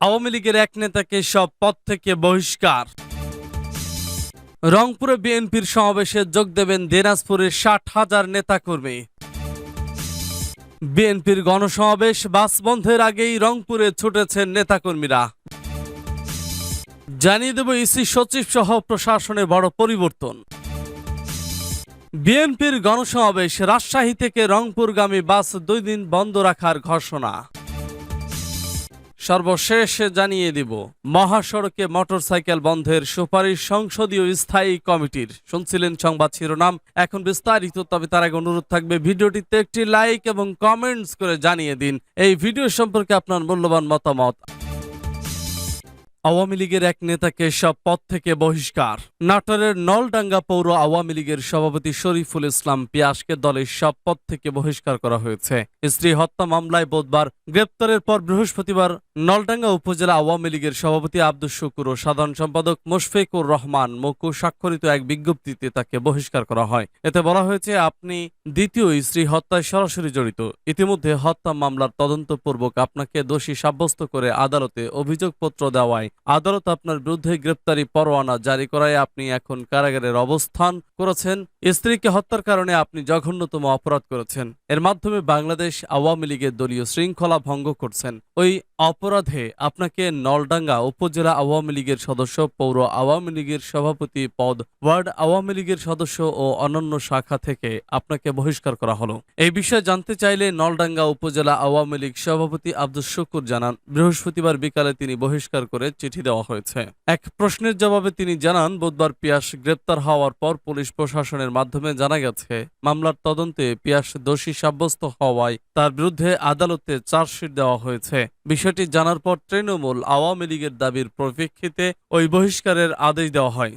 আওয়ামী লীগের এক নেতাকে সব পদ থেকে বহিষ্কার। রংপুরে বিএনপির সমাবেশে যোগ দেবেন দিনাজপুরের ষাট হাজার নেতাকর্মী। বিএনপির গণসমাবেশ বাস বন্ধের আগেই রংপুরে ছুটেছেন নেতাকর্মীরা। জানিয়ে দেব ইসি সচিব সহ প্রশাসনে বড় পরিবর্তন। বিএনপির গণসমাবেশ রাজশাহী থেকে রংপুরগামী বাস দুই দিন বন্ধ রাখার ঘোষণা। সর্বশেষ জানিয়ে দিব, মহাসড়কে মোটরসাইকেল বন্ধের সুপারিশ সংসদীয় স্থায়ী কমিটির। শুনছিলেন সংবাদ শিরোনাম। এখন বিস্তারিত, তবে তার আগে অনুরোধ থাকবে ভিডিওটিতে একটি লাইক এবং কমেন্টস করে জানিয়ে দিন। এই ভিডিও সম্পর্কে আপনার মূল্যবান মতামত। আওয়ামী লীগের এক নেতাকে সব পদ থেকে বহিষ্কার। নাটোরের নলডাঙ্গা পৌর আওয়ামী লীগের সভাপতি শরীফুল ইসলাম পিয়াসকে দলের সব পদ থেকে বহিষ্কার করা হয়েছে। স্ত্রী হত্যা মামলায় বুধবার গ্রেপ্তারের পর বৃহস্পতিবার নলডাঙ্গা উপজেলা আওয়ামী লীগের সভাপতি আব্দুল শুকুর ও সাধারণ সম্পাদক মুশফিকুর রহমান মকু স্বাক্ষরিত এক বিজ্ঞপ্তিতে তাকে বহিষ্কার করা হয়। এতে বলা হয়েছে, আপনি দ্বিতীয় স্ত্রী হত্যায় সরাসরি জড়িত। ইতিমধ্যে হত্যা মামলার তদন্তপূর্বক আপনাকে দোষী সাব্যস্ত করে আদালতে অভিযোগপত্র দেওয়ায় আদালত আপনার বিরুদ্ধে গ্রেপ্তারি পরোয়ানা জারি করায় আপনি এখন কারাগারের অবস্থান করেছেন। স্ত্রীকে হত্যার কারণে আপনি জঘন্যতম অপরাধ করেছেন। এর মাধ্যমে বাংলাদেশ আওয়ামী লীগের দলীয় শৃঙ্খলা ভঙ্গ করছেন। ওই অপরাধে আপনাকে নলডাঙ্গা উপজেলা আওয়ামী লীগের সদস্য, পৌর আওয়ামী লীগের সভাপতি পদ, ওয়ার্ড আওয়ামী লীগের সদস্য ও অন্যান্য শাখা থেকে আপনাকে বহিষ্কার করা হলো। এই বিষয়ে জানতে চাইলে নলডাঙ্গা উপজেলা আওয়ামী লীগ সভাপতি আব্দুল শুকুর জানান। বৃহস্পতিবার বিকালে তিনি বহিষ্কার করে চিঠি দেওয়া হয়েছে। এক প্রশ্নের জবাবে তিনি জানান, বুধবার পিয়াস গ্রেপ্তার হওয়ার পর পুলিশ প্রশাসনের মাধ্যমে জানা গেছে, মামলার তদন্তে পিয়াস দোষী সাব্যস্ত হওয়ায় তার বিরুদ্ধে আদালতে চার্জশিট দেওয়া হয়েছে। বিষয়টি জানার পর তৃণমূল আওয়ামী লীগের দাবির পরিপ্রেক্ষিতে ওই বহিষ্কারের আদেশ দেওয়া হয়।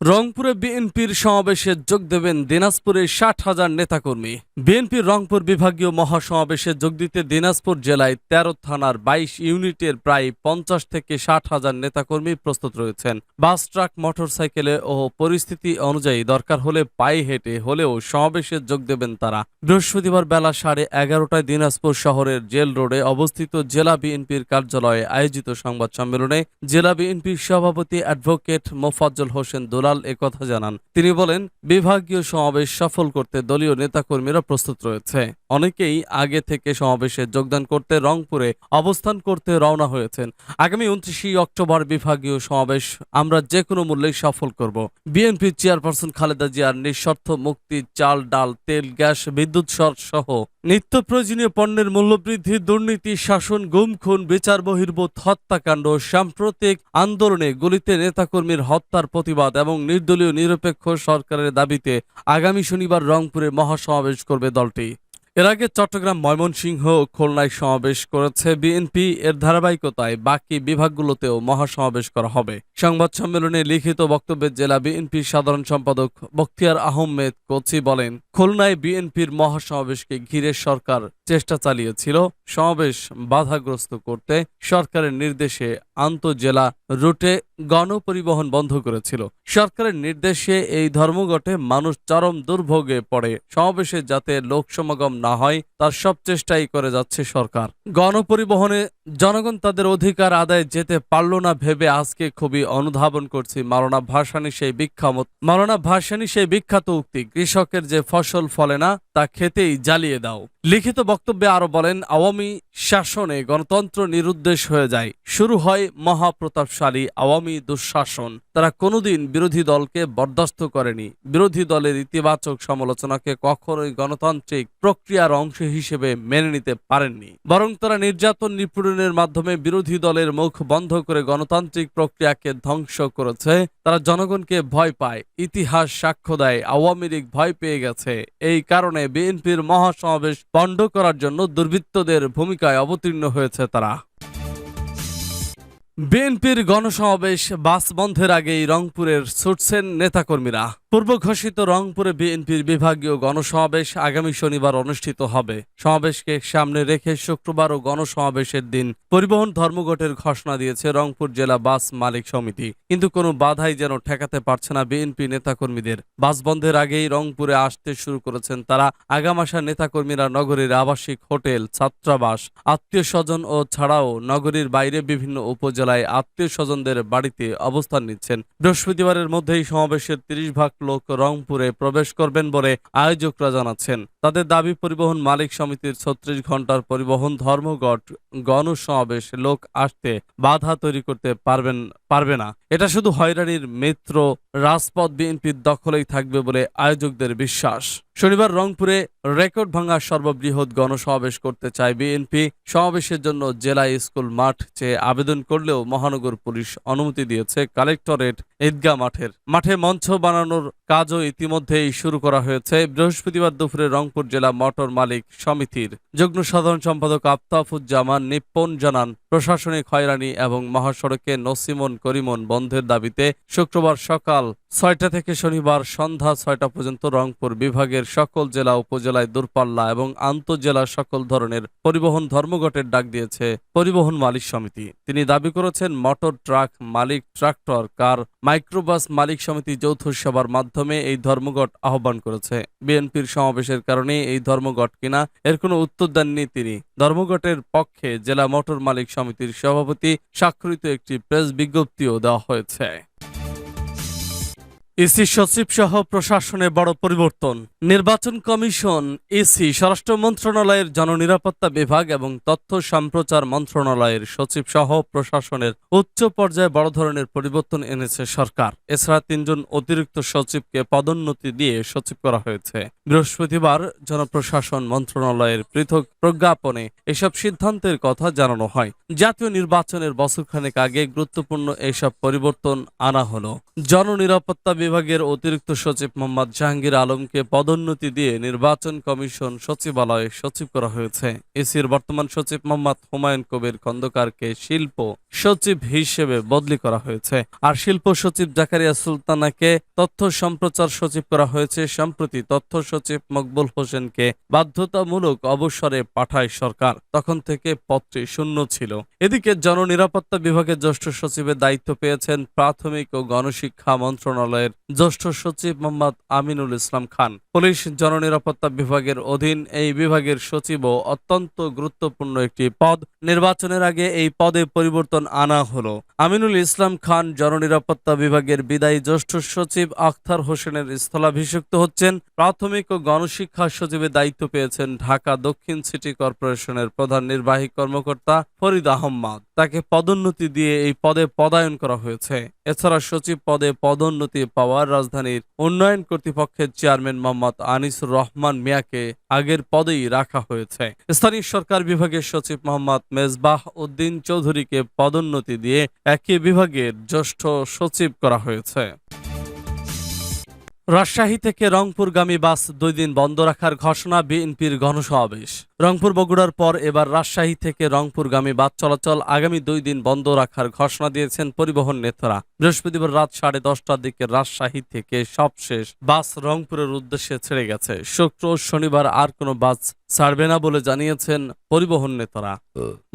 রংপুরে বিএনপির সমাবেশে যোগ দেবেন দিনাজপুরের ষাট হাজার নেতাকর্মী। বিএনপির রংপুর বিভাগীয় মহাসমাবেশে যোগ দিতে দিনাজপুর জেলায় তেরো থানার বাইশ ইউনিটের প্রায় পঞ্চাশ থেকে ষাট হাজার নেতাকর্মী প্রস্তুত রয়েছেন। বাস, ট্রাক, মোটরসাইকেলে ও পরিস্থিতি অনুযায়ী দরকার হলে পায়ে হেঁটে হলেও সমাবেশে যোগ দেবেন তারা। বৃহস্পতিবার বেলা সাড়ে এগারোটায় দিনাজপুর শহরের জেল রোডে অবস্থিত জেলা বিএনপির কার্যালয়ে আয়োজিত সংবাদ সম্মেলনে জেলা বিএনপির সভাপতি অ্যাডভোকেট মোফাজ্জল হোসেন দোলাল একথা জানান। তিনি বলেন, বিভাগীয় সমাবেশ সফল করতে দলীয় নেতাকর্মীরা প্রস্তুত রয়েছে। অনেকেই আগে থেকে সমাবেশে যোগদান করতে রংপুরে অবস্থান করতে রওনা হয়েছেন। আগামী উনত্রিশে অক্টোবর বিভাগীয় সমাবেশ আমরা যে কোনো মূল্যেই সফল করব। বিএনপি চেয়ারপারসন খালেদা জিয়ার নিঃশর্ত মুক্তি, চাল, ডাল, তেল, গ্যাস, বিদ্যুৎ সহ নিত্য প্রয়োজনীয় পণ্যের মূল্যবৃদ্ধি, দুর্নীতি, শাসন, গুম, খুন, বিচার, বহির্ভূত হত্যাকাণ্ড, সাম্প্রতিক আন্দোলনে গলিতে নেতাকর্মীর হত্যার প্রতিবাদ এবং নির্দলীয় নিরপেক্ষ সরকারের দাবিতে আগামী শনিবার রংপুরে মহাসমাবেশ করবে দলটি। এর আগে চট্টগ্রাম ময়মনসিংহ ও খুলনায় সমাবেশ করেছে বিএনপি। এর ধারাবাহিকতায় বাকি বিভাগগুলোতেও মহাসমাবেশ করা হবে। সংবাদ সম্মেলনে লিখিত বক্তব্যে জেলা বিএনপির সাধারণ সম্পাদক বখতিয়ার আহমেদ কোচি বলেন, খুলনায় বিএনপির মহাসমাবেশকে ঘিরে সরকার চেষ্টা চালিয়েছিল সমাবেশ বাধাগ্রস্ত করতে সরকারের নির্দেশে আন্তজেলা রুটে গণপরিবহন বন্ধ করেছিল। সরকারের নির্দেশে এই ধর্মঘটে মানুষ চরম দুর্ভোগে পড়ে। সমাবেশে যাতে লোক সমাগম না হয়, তার সব চেষ্টাই করে যাচ্ছে সরকার। গণপরিবহনে জনগণ তাদের অধিকার আদায় যেতে পারল না ভেবে আজকে খুবই অনুধাবন করছি মাওলানা ভাসানী সেই বিখ্যাত মাওলানা ভাসানী সেই বিখ্যাত উক্তি, কৃষকের যে ফসল ফলে না, তা খেতেই জ্বালিয়ে দাও। লিখিত বক্তব্যে আরও বলেন আওয়ামী শাসনে গণতন্ত্র নিরুদ্দেশ হয়ে যায়। শুরু হয় মহাপ্রতাপশালী আওয়ামী দুঃশাসন। তারা কোনোদিন বিরোধী দলকে বরদাস্ত করেনি। বিরোধী দলের ইতিবাচক সমালোচনাকে কখনোই গণতান্ত্রিক প্রক্রিয়ার অংশ হিসেবে মেনে নিতে পারেননি। বরং তারা নির্যাতন নিপীড়নের মাধ্যমে বিরোধী দলের মুখ বন্ধ করে গণতান্ত্রিক প্রক্রিয়াকে ধ্বংস করেছে। তারা জনগণকে ভয় পায়, ইতিহাস সাক্ষ্য দেয়, আওয়ামী লীগ ভয় পেয়ে গেছে। এই কারণে বিএনপির মহাসমাবেশ পণ্ড করার জন্য দুর্বৃত্তদের ভূমিকায় অবতীর্ণ হয়েছে তারা। বিএনপির গণসমাবেশ বাস বন্ধের আগেই রংপুরের ছুটছেন নেতাকর্মীরা। পূর্ব ঘোষিত রংপুরে বিএনপির বিভাগীয় গণসমাবেশ আগামী শনিবার অনুষ্ঠিত হবে। সমাবেশকে সামনে রেখে শুক্রবার ও গণসমাবেশের দিন পরিবহন ধর্মঘটের ঘোষণা দিয়েছে রংপুর জেলা বাস মালিক সমিতি। কিন্তু কোনো বাধাই যেন ঠেকাতে পারছে না বিএনপি নেতাকর্মীদের। বাস বন্ধের আগেই রংপুরে আসতে শুরু করেছেন তারা। আগামাশা নেতাকর্মীরা নগরীর আবাসিক হোটেল, ছাত্রাবাস, আত্মীয় স্বজন ও ছাড়াও নগরীর বাইরে বিভিন্ন উপজেলায় আত্মীয় স্বজনদের বাড়িতে অবস্থান নিচ্ছেন। বৃহস্পতিবারের মধ্যেই সমাবেশের তিরিশ ভাগ লোক রংপুরে প্রবেশ করবেন বলে আয়োজকরা জানাচ্ছেন। তাদের দাবি, পরিবহন মালিক সমিতির ছত্রিশ ঘণ্টার পরিবহন ধর্মঘট গণসমাবেশ, লোক আসতে বাধা তৈরি করতে পারবেন, পারবে না। এটা শুধু হয়রানির মিত্র, রাজপথ বিএনপির দখলেই থাকবে বলে আয়োজকদের বিশ্বাস। শনিবার রংপুরে রেকর্ড ভাঙা সর্ববৃহৎ গণসমাবেশ করতে চায় বিএনপি। সমাবেশের জন্য জেলা স্কুল মাঠ চেয়ে আবেদন করলেও মহানগর পুলিশ অনুমতি দিয়েছে কালেক্টরেট ঈদগাহ মাঠের। মাঠে মঞ্চ বানানোর কাজও ইতিমধ্যেই শুরু করা হয়েছে। বৃহস্পতিবার দুপুরে রংপুর জেলা মোটর মালিক সমিতির যুগ্ম সাধারণ সম্পাদক আফতাফুজ্জামান নিপ্পন জানান, প্রশাসনিক হয়রানি এবং মহাসড়কে নসিমন করিমন বন্ধের দাবিতে শুক্রবার সকাল ছয়টা থেকে শনিবার সন্ধ্যা ছয়টা পর্যন্ত রংপুর বিভাগের সকল জেলা, উপজেলায় দূরপাল্লা এবং আন্তঃজেলা সকল ধরনের পরিবহন ধর্মঘটের ডাক দিয়েছে পরিবহন মালিক সমিতি। তিনি দাবি করেছেন, মোটর ট্রাক মালিক, ট্রাক্টর, কার, মাইক্রোবাস মালিক সমিতি যৌথ সভার মাধ্যমে এই ধর্মঘট আহ্বান করেছে। বিএনপির সমাবেশের কারণে এই ধর্মঘট কিনা, এর কোনো উত্তর দেননি তিনি। ধর্মঘটের পক্ষে জেলা মোটর মালিক সমিতির সভাপতি স্বাক্ষরিত একটি প্রেস বিজ্ঞপ্তিও দেওয়া হয়েছে। ইসি সচিব সহ প্রশাসনে বড় পরিবর্তন। নির্বাচন কমিশন ইসি স্বরাষ্ট্র মন্ত্রণালয়ের জননিরাপত্তা বিভাগ এবং তথ্য সম্প্রচার মন্ত্রণালয়ের সচিব সহ প্রশাসনের উচ্চ পর্যায়ে বড় ধরনের পরিবর্তন এনেছে সরকার। এছাড়া তিনজন অতিরিক্ত সচিবকে পদোন্নতি দিয়ে সচিব করা হয়েছে। বৃহস্পতিবার জনপ্রশাসন মন্ত্রণালয়ের পৃথক প্রজ্ঞাপনে এসব সিদ্ধান্তের কথা জানানো হয়। জাতীয় নির্বাচনের বছরখানেক আগে গুরুত্বপূর্ণ এসব পরিবর্তন আনা হলো। জননিরাপত্তা বিভাগের অতিরিক্ত সচিব মোহাম্মদ জাহাঙ্গীর আলমকে পদোন্নতি দিয়ে নির্বাচন কমিশন সচিবালয়ে সচিব করা হয়েছে। এসির বর্তমান সচিব মোহাম্মদ হুমায়ুন কবির খন্দকারকে শিল্প সচিব হিসেবে বদলি করা হয়েছে। আর শিল্প সচিব জাকারিয়া সুলতানাকে তথ্য সম্প্রচার সচিব করা হয়েছে। সম্প্রতি তথ্য সচিব মকবুল হোসেনকে বাধ্যতামূলক অবসরে পাঠায় সরকার। তখন থেকে পত্রে শূন্য ছিল। এদিকে জননিরাপত্তা বিভাগের জ্যেষ্ঠ সচিবের দায়িত্ব পেয়েছেন প্রাথমিক ও গণশিক্ষা মন্ত্রণালয়ের জ্যেষ্ঠ সচিব মোহাম্মদ আমিনুল ইসলাম খান। পুলিশ জননিরাপত্তা বিভাগের অধীন এই বিভাগের সচিবও অত্যন্ত গুরুত্বপূর্ণ একটি পদ। নির্বাচনের আগে এই পদে পরিবর্তন আনা হলো। আমিনুল ইসলাম খান জননিরাপত্তা বিভাগের বিদায়ী জ্যেষ্ঠ সচিব আখতার হোসেনের স্থলাভিষিক্ত হচ্ছেন। প্রাথমিক ও গণশিক্ষা সচিবের দায়িত্ব পেয়েছেন ঢাকা দক্ষিণ সিটি কর্পোরেশনের প্রধান নির্বাহী কর্মকর্তা ফরিদ আহম্মদ। তাকে পদোন্নতি দিয়ে এই পদে পদায়ন করা হয়েছে। এছাড়া সচিব পদে পদোন্নতি পাওয়ার রাজধানীর উন্নয়ন কর্তৃপক্ষের চেয়ারম্যান মোহাম্মদ আনিসুর রহমান মিয়াকে আগের পদেই রাখা হয়েছে। স্থানীয় সরকার বিভাগের সচিব মোহাম্মদ মেজবাহ উদ্দিন চৌধুরীকে পদোন্নতি দিয়ে একই বিভাগের জ্যেষ্ঠ সচিব করা হয়েছে। রাজশাহী থেকে রংপুরগামী বাস দুই দিন বন্ধ রাখার ঘোষণা বিএনপির গণসমাবেশ। রংপুর বগুড়ার পর এবার রাজশাহী থেকে রংপুরগামী বাস চলাচল আগামী দুই দিন বন্ধ রাখার ঘোষণা দিয়েছেন পরিবহন নেতারা। বৃহস্পতিবার রাত সাড়ে দশটার দিকে রাজশাহী থেকে সবশেষ বাস রংপুরের উদ্দেশ্যে ছেড়ে গেছে। শুক্র শনিবার আর কোনো বাস ছাড়বে না বলে জানিয়েছেন পরিবহন নেতারা।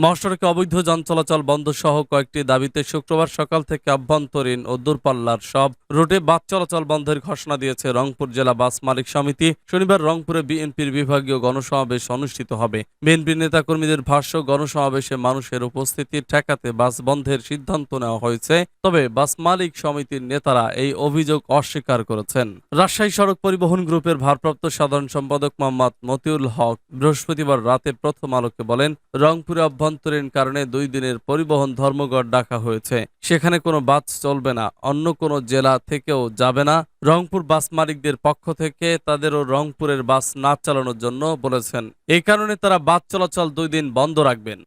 মহাসড়কে অবৈধ যান চলাচল বন্ধ সহ কয়েকটি দাবিতে শুক্রবার সকাল থেকে আভ্যন্তরীণ ও দূরপাল্লার সব রুটে বাস চলাচল বন্ধের ঘোষণা দিয়েছে রংপুর জেলা বাস মালিক সমিতি। শনিবার রংপুরে বিএনপির বিভাগীয় গণসমাবেশ অনুষ্ঠিত হবে। বিএনপির নেতাকর্মীদের ভাষ্য, গণসমাবেশে মানুষের উপস্থিতি ঠেকাতে বাস বন্ধের সিদ্ধান্ত নেওয়া হয়েছে। তবে বাস মালিক সমিতির নেতারা এই অভিযোগ অস্বীকার করেছেন। রাজশাহী সড়ক পরিবহন গ্রুপের ভারপ্রাপ্ত সাধারণ সম্পাদক মোহাম্মদ মতিউল হক বৃহস্পতিবার রাতে প্রথম আলোকে বলেন, রংপুরে অভ্যন্তরীণ কারণে দুই দিনের পরিবহন ধর্মঘট ডাকা হয়েছে। সেখানে কোনো বাস চলবে না, অন্য কোনো জেলা থেকেও যাবে না। রংপুর বাস মালিকদের পক্ষ থেকে তাদেরও রংপুরের বাস না চালানোর জন্য বলেছেন। এই কারণে তারা বাস চলাচল দুই দিন বন্ধ রাখবেন।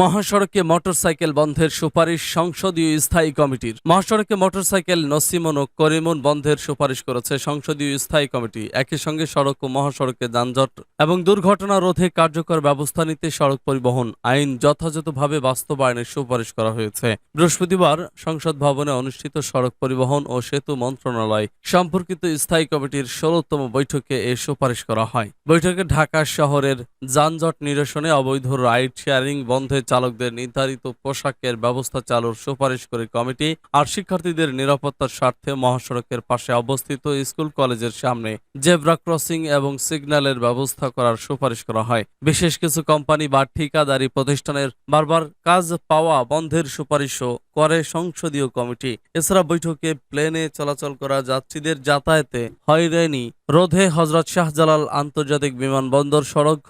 মহাসড়কে মোটরসাইকেল বন্ধের সুপারিশ সংসদীয় স্থায়ী কমিটির। মহাসড়কে মোটরসাইকেল নসিমন ও করিমন বন্ধের সুপারিশ করেছে সংসদীয় স্থায়ী কমিটি। একই সঙ্গে সড়ক ও মহাসড়কে যানজট এবং দুর্ঘটনা রোধে কার্যকর ব্যবস্থা নিতে সড়ক পরিবহন আইন যথাযথভাবে বাস্তবায়নের সুপারিশ করা হয়েছে। বৃহস্পতিবার সংসদ ভবনে অনুষ্ঠিত সড়ক পরিবহন ও সেতু মন্ত্রণালয় সম্পর্কিত স্থায়ী কমিটির ষোলতম বৈঠকে এ সুপারিশ করা হয়। বৈঠকে ঢাকা শহরের যানজট নিরসনে অবৈধ রাইড শেয়ারিং বন্ধে চালকদের নির্ধারিত পোশাকের ব্যবস্থা চালুর সুপারিশ করে কমিটি আর শিক্ষার্থীদের নিরাপত্তার স্বার্থে মহাসড়কের পাশে অবস্থিত স্কুল কলেজের সামনে জেব্রা ক্রসিং এবং সিগন্যালের ব্যবস্থা করার সুপারিশ করা হয়। বিশেষ কিছু কোম্পানি বা ঠিকাদারি প্রতিষ্ঠানের বারবার কাজ পাওয়া বন্ধের সুপারিশও করে সংসদীয় কমিটি। এছাড়া বৈঠকে প্লেনে চলাচল করা যাত্রীদের যাতায়াতে হয়রানি, রোধে হজরত শাহজালাল আন্তর্জাতিক বিমানবন্দর সড়ক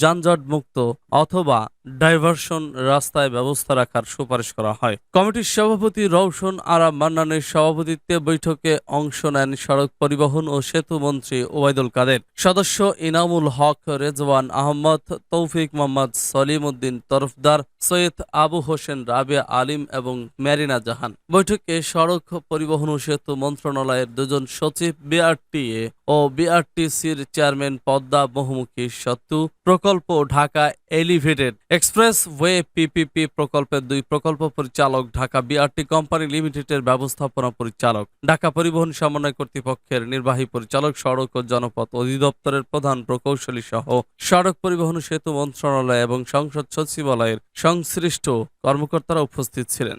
যানজট মুক্ত অথবা ডাইভারশন রাস্তায় ব্যবস্থা রাখার সুপারিশ করা হয়। কমিটির সভাপতি রওশন আরা মান্নানের সভাপতিত্বে বৈঠকে অংশ নেন সড়ক পরিবহন ও সেতু মন্ত্রী ওবায়দুল কাদের। সদস্য ইনামুল হক রেজওয়ান আহমদ, তৌফিক মোহাম্মদ সলিম উদ্দিন তরফদার, সৈয়দ আবু হোসেন রাবে আলিম এবং ম্যারিনা জাহান। বৈঠকে সড়ক পরিবহন ও সেতু মন্ত্রণালয়ের দুজন সচিব বিআরটিএ ও বিআরটিসির চেয়ারম্যান পদ্মা বহুমুখী সেতু প্রকল্প Dhaka elevated expressway PPP প্রকল্পের দুই প্রকল্প পরিচালক ঢাকা বিআরটি কোম্পানি লিমিটেডের ব্যবস্থাপনা পরিচালক। ঢাকা পরিবহন সমন্বয় কর্তৃপক্ষের নির্বাহী পরিচালক, সড়ক ও জনপথ অধিদপ্তরের প্রধান প্রকৌশলী সহ সড়ক পরিবহন সেতু মন্ত্রণালয় এবং সংসদ সচিবালয়ের সংশ্লিষ্ট কর্মকর্তারা উপস্থিত ছিলেন।